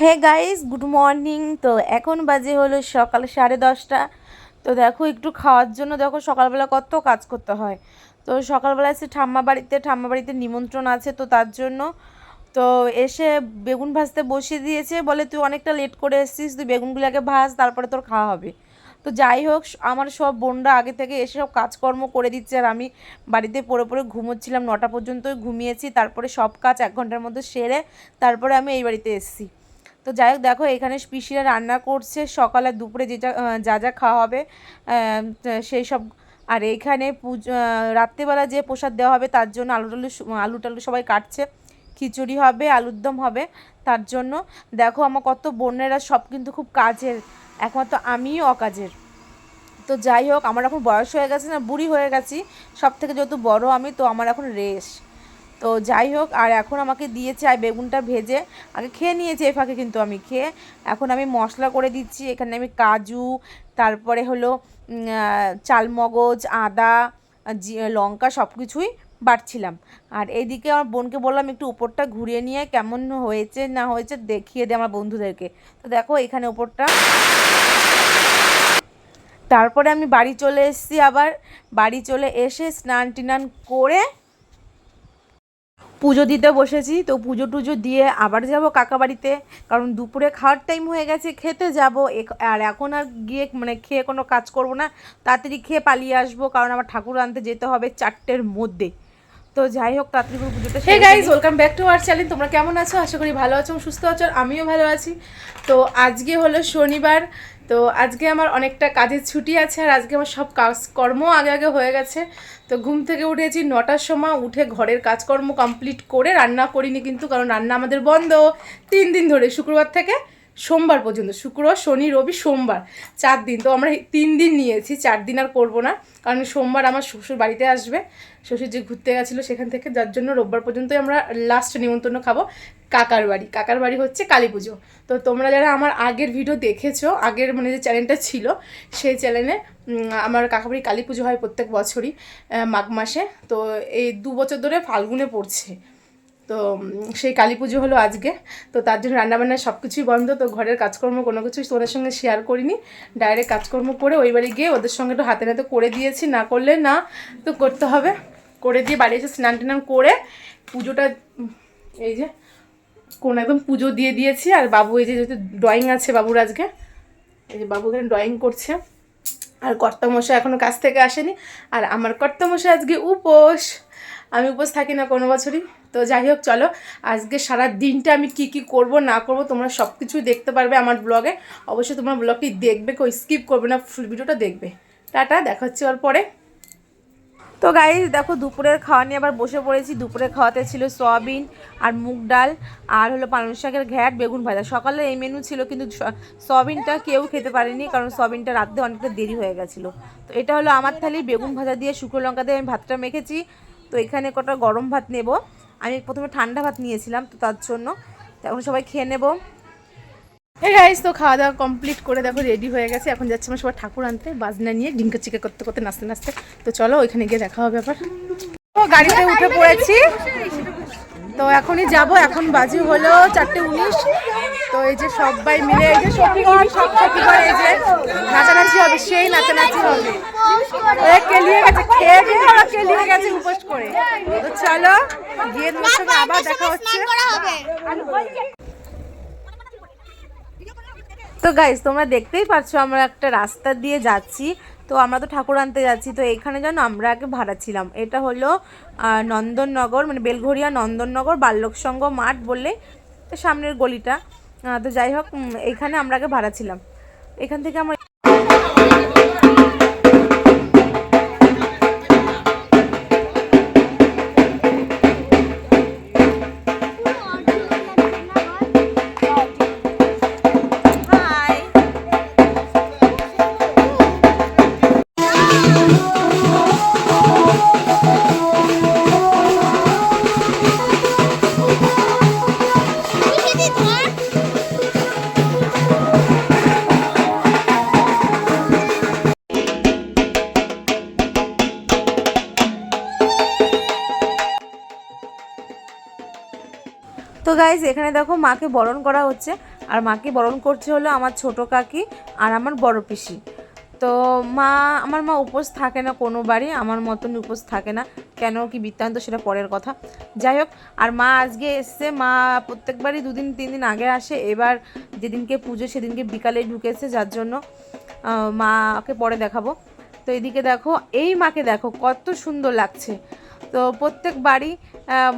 Hey guys good morning তো এখন বাজে হলো সকাল সাড়ে দশটা। তো দেখো, একটু খাওয়ার জন্য দেখো সকালবেলা কত কাজ করতে হয়। তো সকালবেলা এসে ঠাম্মা বাড়িতে ঠাম্মা বাড়িতে নিমন্ত্রণ আছে তো তার জন্য। তো এসে বেগুন ভাজতে বসিয়ে দিয়েছে। বলে, তুই অনেকটা লেট করে এসেছিস, তুই বেগুনগুলো আগে ভাজ, তারপরে তোর খাওয়া হবে। তো যাই হোক, আমার সব বোনরা আগে থেকে এসে সব কাজকর্ম করে দিচ্ছে আর আমি বাড়িতে পড়ে পড়ে ঘুমোচ্ছিলাম। নটা পর্যন্তই ঘুমিয়েছি, তারপরে সব কাজ এক ঘণ্টার মধ্যে সেরে তারপরে আমি এই বাড়িতে এসেছি। তো যাই হোক, দেখো, এখানে পিসিরা রান্না করছে। সকালে দুপুরে যে যা যা খাওয়া হবে সেই সব, আর এইখানে পুজো রাত্রেবেলা যে প্রসাদ দেওয়া হবে, তার জন্য আলু টালু আলু টালু সবাই কাটছে। খিচুড়ি হবে আলুর দম হবে, তার জন্য। দেখো, আমার কত বোনেরা সব কিন্তু খুব কাজের, একমাত্র আমিই অকাজের। তো যাই হোক, আমার এখন বয়স হয়ে গেছে, না, বুড়ি হয়ে গেছি। সব থেকে যেহেতু বড় আমি, তো আমার এখন রেস তো যাই হোক, আর এখন আমাকে দিয়েছে, আর বেগুনটা ভেজে আগে খেয়ে নিয়েছে এ ফাঁকে কিন্তু আমি খেয়ে। এখন আমি মশলা করে দিচ্ছি, এখানে আমি কাজু, তারপরে হলো চালমগজ, আদা লঙ্কা সব কিছুই বাটছিলাম। আর এইদিকে আমার বোনকে বললাম, একটু উপরটা ঘুরিয়ে নিয়ে, কেমন হয়েছে না হয়েছে দেখিয়ে দে আমার বন্ধুদেরকে। তো দেখো, এখানে উপরটা। তারপরে আমি বাড়ি চলে এসেছি আবার। বাড়ি চলে এসে স্নান টিনান করে পুজো দিতে বসেছি, তো পুজো টুজো দিয়ে আবার যাব কাকা বাড়িতে। কারণ দুপুরে খাওয়ার টাইম হয়ে গেছে, খেতে যাব। আর এখন আর গিয়ে মানে খেয়ে কোনো কাজ করব না। তাড়াতাড়ি খেয়ে পালিয়ে আসব, কারণ আমার ঠাকুর আনতে যেতে হবে চারটের মধ্যে। তো যাই হোক তাড়াতাড়ি করে পুজোটা hey guys. Welcome back to our channel তোমরা কেমন আছো? আশা করি ভালো আছো সুস্থ আছো আমিও ভালো আছি। তো আজকে হলো শনিবার তো আজকে আমার অনেকটা কাজের ছুটি আছে আর আজকে আমার সব কাজকর্ম আগে আগে হয়ে গেছে। তো ঘুম থেকে উঠেছি নটার সময় উঠে ঘরের কাজকর্ম কমপ্লিট করে রান্না করিনি কিন্তু কারণ রান্না আমাদের বন্ধ। তিন দিন ধরে শুক্রবার থেকে সোমবার পর্যন্ত, শুক্র, শনি, রবি, সোমবার, চার দিন। তো আমরা তিন দিন নিয়েছি, চার দিন আর করব না। কারণ সোমবার আমার শ্বশুর বাড়িতে আসবে, শ্বশুর যে ঘুরতে গেছিল সেখান থেকে, যার জন্য রোববার পর্যন্তই আমরা লাস্ট নিমন্ত্রণ খাব, কাকার বাড়ি। কাকার বাড়ি হচ্ছে কালী পুজো। তো তোমরা যারা আমার আগের ভিডিও দেখেছ, আগের মানে যে চ্যানেলটা ছিল, সেই চ্যানেলে আমার কাকা বাড়ি কালী পুজো হয় প্রত্যেক বছরই মাঘ মাসে। তো এই দু বছর ধরে ফাল্গুনে পড়ছে। তো সেই কালী পুজো হলো আজকে। তো তার জন্য রান্নাবান্না সব কিছুই বন্ধ। তো ঘরের কাজকর্ম কোনো কিছুই তোমাদের সঙ্গে শেয়ার করিনি। ডাইরেক্ট কাজকর্ম করে ওই বাড়ি গিয়ে ওদের সঙ্গে একটু হাতে নাতে করে দিয়েছি। না করলে না, তো করতে হবে। করে দিয়ে বাড়ি এসে স্নান টান করে পুজোটা এই যে, কোন একদম পুজো দিয়ে দিয়েছি। আর বাবু এই যে যেহেতু ড্রয়িং আছে বাবুর আজকে, এই যে বাবু এখানে ড্রয়িং করছে। আর কর্তামশাই এখনও কাছ থেকে আসেনি। আর আমার কর্তামশাই আজকে উপোস। আমি উপোস থাকি না কোনো বছরই। তো যাই হোক, চলো। আজকে সারা দিনটা আমি কি কি করব, না করব, তোমরা সব কিছুই দেখতে পারবে আমার ব্লগে। অবশ্যই তোমরা ব্লগটি দেখবে কেউ স্কিপ করবে না ফুল ভিডিওটা দেখবে। টাটা, দেখা হচ্ছে ওর পরে। তো গাই দেখো দুপুরের খাওয়া নিয়ে আবার বসে পড়েছি। দুপুরের খাওয়াতে ছিল সয়াবিন আর মুগ ডাল আর হলো পালং শাকের ঘ্যাট, বেগুন ভাজা। সকালে এই মেনু ছিল, কিন্তু সয়াবিনটা কেউ খেতে পারেনি, কারণ সয়াবিনটা রাত্রে অনেকটা দেরি হয়ে গেছিল। তো এটা হলো আমার থালি, বেগুন ভাজা দিয়ে শুকনো লঙ্কা দিয়ে আমি ভাতটা মেখেছি। তো এখানে কটা গরম ভাত নেব। আমি প্রথমে ঠান্ডা ভাত নিয়েছিলাম, তো তার জন্য। এখন সবাই খেয়ে নেব। হ্যাঁ গাইস তো খাওয়া দাওয়া কমপ্লিট করে দেখো রেডি হয়ে গেছে। এখন যাচ্ছে আমার সবার ঠাকুর আনতে, বাজনা নিয়ে ডিঙ্কা চিকা করতে করতে নাচতে নাচতে। তো চলো, ওইখানে গিয়ে দেখা হবে আবার। ও, গাড়িতে উঠে পড়েছি। তো এখনই যাব, এখন বাজি হলো চারটে উনিশ। তো এই যে সবাই মিলে, এই যে সব শপিগঞ্জ এই যে নাচানাচি হবে, সেই নাচানাচি হবে। কেলিয়ে গেছে খেয়ে দিয়ে ওরা কেলিয়ে গেছে উপোস করে। তো চলো গিয়ে তোমার সঙ্গে আবার দেখা হচ্ছে। তো গাইজ তোমরা দেখতেই পাচ্ছ আমরা একটা রাস্তা দিয়ে যাচ্ছি। তো আমরা তো ঠাকুর আনতে যাচ্ছি তো এখানে যেন আমরা আগে ভাড়া ছিলাম। এটা হলো আহ, নন্দননগর মানে বেলঘরিয়া নন্দননগর বাল্যক সংঘ মাঠ বললে তো সামনের গলিটা। তো যাই হোক এখানে আমরা আগে ভাড়া ছিলাম। এখান থেকে আমরা গাইজ এখানে দেখো মাকে বরণ করা হচ্ছে। আর মাকে বরণ করছে হলো আমার ছোট কাকি আর আমার বড় পিসি। তো মা, আমার মা উপোস থাকে না কোনো বাড়ি আমার মতন উপোস থাকে না। কেন কি বৃত্তান্ত সেটা পরের কথা। যাই হোক, আর মা আজকে এসছে। মা প্রত্যেকবারই দুদিন, তিন দিন আগে আসে। এবার যেদিনকে পুজো সেদিনকে বিকালে ঢুকেছে, যার জন্য মাকে পরে দেখাবো। তো এদিকে দেখো, এই মাকে দেখো, কত সুন্দর লাগছে। তো প্রত্যেক বাড়ি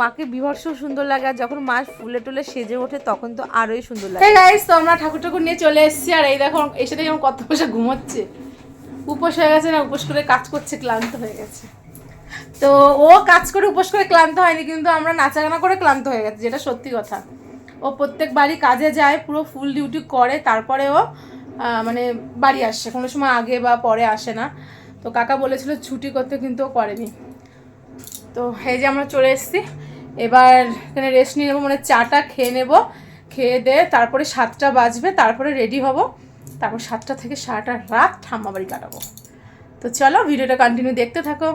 মাকে বিভৎস সুন্দর লাগে আর যখন মা ফুলে টুলে সেজে ওঠে তখন তো আরোই সুন্দর লাগে। গাইস তো আমরা ঠাকুর ঠাকুর নিয়ে চলে এসেছি আর এই দেখো, এসে দেখি আমার কত বসে ঘুমোচ্ছে। উপোস হয়ে গেছে না, উপোস করে কাজ করছে, ক্লান্ত হয়ে গেছে। তো ও কাজ করে, উপোস করে ক্লান্ত হয়নি, কিন্তু আমরা নাচাগানা করে ক্লান্ত হয়ে গেছে, যেটা সত্যি কথা। ও প্রত্যেক বাড়ি কাজে যায়, পুরো ফুল ডিউটি করে, তারপরে ও মানে বাড়ি আসছে কোনো সময় আগে বা পরে আসে না। তো কাকা বলেছিল ছুটি করতে, কিন্তু ও করেনি। তো এই যে আমরা চলে এসেছি। এবার এখানে রেস্ট নিয়ে নেব মানে চাটা খেয়ে নেব। খেয়ে দিয়ে তারপরে সাতটা বাজবে, তারপরে রেডি হব। তারপর সাতটা থেকে সারাটা রাত ঠাম্মা বাড়ি কাটাবো। তো চলো ভিডিওটা কন্টিনিউ দেখতে থাকো।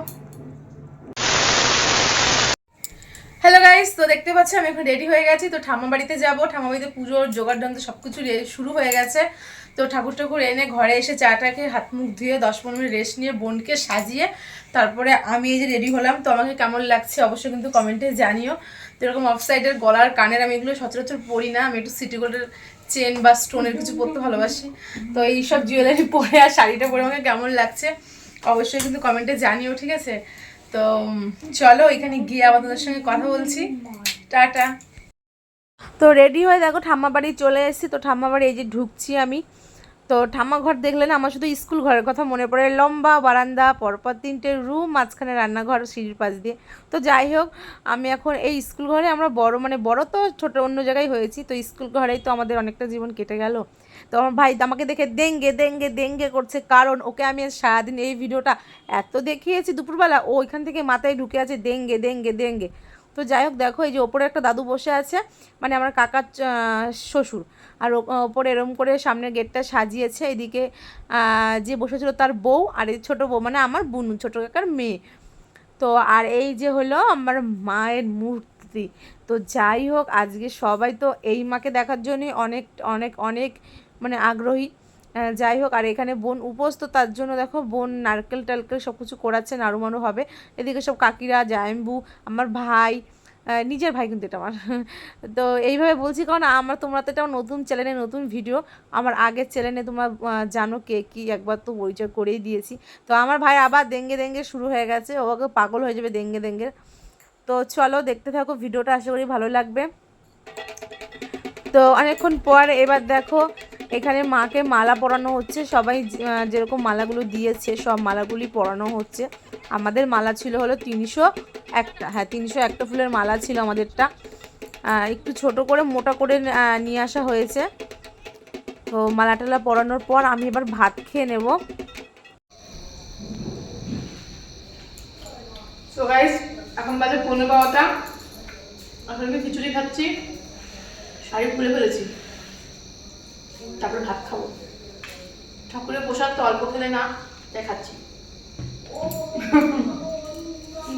হ্যালো গাইস তো দেখতে পাচ্ছি আমি এখন রেডি হয়ে গেছি। তো ঠাম্মা বাড়িতে যাব। ঠাম্মা বাড়িতে পুজোর জোগাড় যন্ত্র সব কিছু শুরু হয়ে গেছে। তো ঠাকুর ঠাকুর এনে ঘরে এসে চাটাকে হাত মুখ ধুয়ে দশ পনেরো মিনিট রেস্ট নিয়ে বোনকে সাজিয়ে তারপরে আমি এই যে রেডি হলাম। তো আমাকে কেমন লাগছে অবশ্যই কিন্তু কমেন্টে জানিও। তো এরকম অফ সাইডের গলার কানের আমি এগুলো সচরাচর পরি না। আমি একটু সিটি গোল্ডের চেন বা স্টোনের কিছু পরতে ভালোবাসি। তো এই সব জুয়েলারি পরে আর শাড়িটা পরে আমাকে কেমন লাগছে অবশ্যই কিন্তু কমেন্টে জানিও, ঠিক আছে? তো চলো এখানে গিয়ে আমাদের সঙ্গে কথা বলছি। টাটা। তো রেডি হয়ে দেখো, ঠাম্মা বাড়ি চলে এসেছি। তো ঠাম্মা বাড়ি এই যে ঢুকছি আমি। তো ঠাম্মা ঘর দেখলে না, আমার শুধু স্কুল ঘরের কথা মনে পড়ে। লম্বা বারান্দা, পরপর তিনটে রুম মাঝখানে রান্নাঘর, সিঁড়ির পাশ দিয়ে। তো যাই হোক, আমি এখন এই স্কুল ঘরে, আমরা বড় মানে বড় তো ছোট অন্য জায়গায় হয়েছি। তো স্কুল ঘরেই তো আমাদের অনেকটা জীবন কেটে গেল। তো আমার ভাই আমাকে দেখে দেঙ্গে দেঙ্গে দেঙ্গে করছে। কারণ ওকে আমি সারাদিন এই ভিডিওটা এত দেখিয়েছি দুপুরবেলা, ও ওইখান থেকে মাথায় ঢুকে আছে দেঙ্গে দেঙ্গে দেঙ্গে তো যাই হোক, দেখো এই যে ওপরে একটা দাদু বসে আছে মানে আমার কাকার শ্বশুর। আর ওপরে এরম করে সামনের গেটটা সাজিয়েছে, এদিকে যে বসেছিল তার বউ আর এই ছোটো বউ মানে আমার বুনু, ছোটো কাকার মেয়ে। তো আর এই যে হলো আমার মায়ের মূর্তি। তো যাই হোক, আজকে সবাই তো এই মাকে দেখার জন্যই অনেক অনেক অনেক মানে আগ্রহী। যাই হোক, আর এখানে বোন উপোস তার জন্য দেখো বোন নারকেল টারকেল সব কিছু করাচ্ছে নাড়ুমাড়ু হবে। এদিকে সব কাকিরা, জায়ম্বু, আমার ভাই নিজের ভাই কিন্তু এটা আমার। তো এইভাবে বলছি, কারণ আমার তোমরা তো এটা নতুন চ্যানেলে নতুন ভিডিও আমার আগের চ্যানেলে তোমরা জানো কে কি, একবার তো পরিচয় করেই দিয়েছি। তো আমার ভাই আবার দেঙ্গে দেঙ্গে শুরু হয়ে গেছে ওকে পাগল হয়ে যাবে দেঙ্গে দেঙ্গে। তো চলো দেখতে থাকো ভিডিওটা আশা করি ভালো লাগবে। তো অনেকক্ষণ পর এবার দেখো এখানে মাকে মালা পরানো হচ্ছে। সবাই যেরকম মালাগুলো দিয়েছে, সব মালাগুলি পরানো হচ্ছে। আমাদের মালা ছিল হলো তিনশো একটা। হ্যাঁ তিনশো একটা ফুলের মালা ছিল আমাদেরটা। একটু ছোট করে মোটা করে নিয়ে আসা হয়েছে। তো মালা টালা পরানোর পর আমি এবার ভাত খেয়ে নেব। এখন বাজে পনেরো বারোটা। আমি খিচুড়ি খাচ্ছি। শাড়ি খুলে ফেলেছি। তারপরে ভাত খাব। ঠাকুরের প্রসাদ তো অল্প খেলে না তাই খাচ্ছি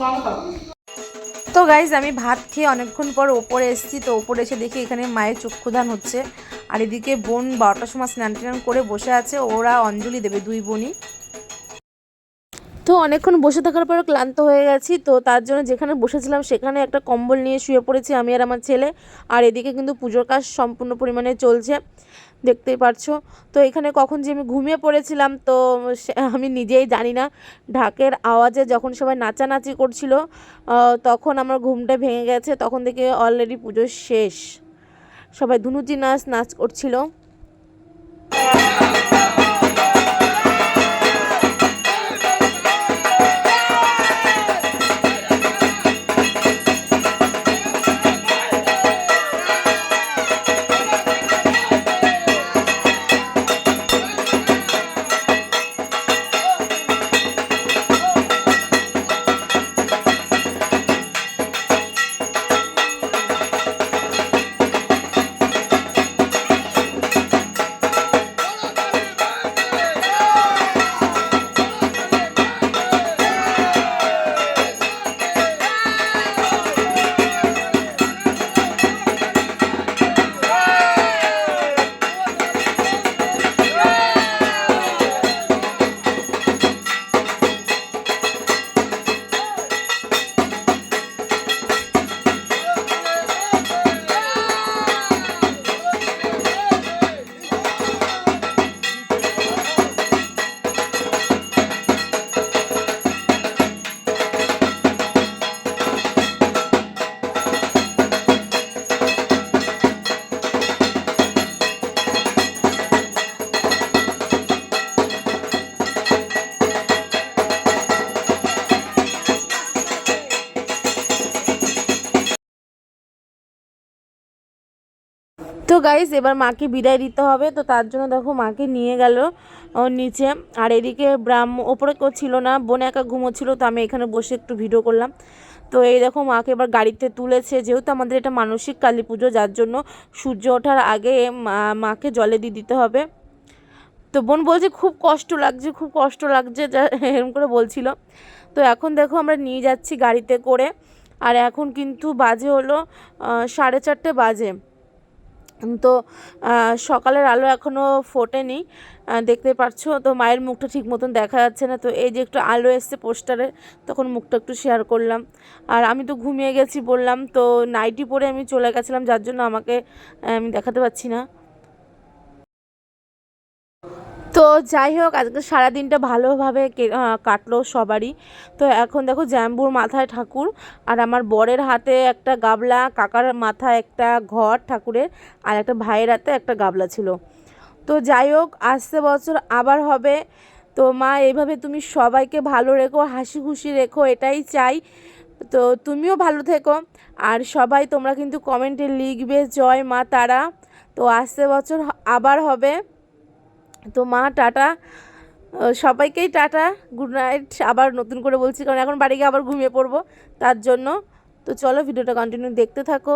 গম খাব। তো গাইজ আমি ভাত খেয়ে অনেকক্ষণ পর ওপরে এসেছি, তো ওপরে এসে দেখি এখানে মায়ের চক্ষুদান হচ্ছে। আর এদিকে বোন বারোটার সময় স্নান টান করে বসে আছে, ওরা অঞ্জলি দেবে দুই বোনই। তো অনেকক্ষণ বসে থাকার পর ক্লান্ত হয়ে গেছি, তো তার জন্য যেখানে বসেছিলাম সেখানে একটা কম্বল নিয়ে শুয়ে পড়েছি আমি আর আমার ছেলে। আর এদিকে কিন্তু পুজোর কাজ সম্পূর্ণ পরিমাণে চলছে। দেখতেই পারছ। তো এখানে কখন যে আমি ঘুমিয়ে পড়েছিলাম, তো আমি নিজেই জানি না। ঢাকের আওয়াজে যখন সবাই নাচানাচি করছিল তখন আমার ঘুমটা ভেঙে গেছে। তখন থেকে অলরেডি পুজো শেষ। সবাই ধুনুজি নাচ নাচ করছিল। গাইস এবার মাকে বিদায় দিতে হবে। তো তার জন্য দেখো মাকে নিয়ে গেল নিচে। আর এদিকে ব্রাহ্ম, ওপরে কেউ ছিল না, বোন একা ঘুমোচ্ছিল, তো আমি এখানে বসে একটু ভিডিও করলাম। তো এই দেখো মাকে এবার গাড়িতে তুলেছে, যেহেতু আমাদের এটা মানসিক কালী পুজো, যার জন্য সূর্য ওঠার আগে মাকে জলে দিয়ে দিতে হবে। তো বোন বলছে, খুব কষ্ট লাগছে, খুব কষ্ট লাগছে। যা এরকম করে বলছিল। তো এখন দেখো আমরা নিয়ে যাচ্ছি গাড়িতে করে। আর এখন কিন্তু বাজে হলো সাড়ে চারটে বাজে। তো সকালের আলো এখনও ফোটেনি। দেখতে পারছ, তো মায়ের মুখটা ঠিক মতন দেখা যাচ্ছে না। তো এই যে একটু আলো এসছে পোস্টারে, তখন মুখটা একটু শেয়ার করলাম। আর আমি তো ঘুমিয়ে গেছি বললাম, তো নাইটি পরে আমি চলে গেছিলাম, যার জন্য আমাকে আমি দেখাতে পাচ্ছি না। তো যাই হোক, আজকে সারাদিনটা ভালোভাবে কাটলো সবারই। তো এখন দেখো জ্যাম্বুর মাথায় ঠাকুর, আর আমার বরের হাতে একটা গাবলা, কাকার মাথায় একটা ঘর ঠাকুরের, আর একটা ভাইয়ের হাতে একটা গাবলা ছিল। তো যাই হোক আসতে বছর, আবার হবে। তো মা, এইভাবে তুমি সবাইকে ভালো রেখো, হাসি খুশি রেখো, এটাই চাই। তো তুমিও ভালো থেকো, আর সবাই তোমরা কিন্তু কমেন্টে লিখবে, জয় মা তারা। তো আসতে বছর, আবার হবে। তো মা, টাটা। সবাইকেই টাটা। গুড নাইট আবার নতুন করে বলছি, কারণ এখন বাড়ি গিয়ে আবার ঘুমিয়ে পড়ব। তার জন্য তো চলো, ভিডিওটা কন্টিনিউ দেখতে থাকো।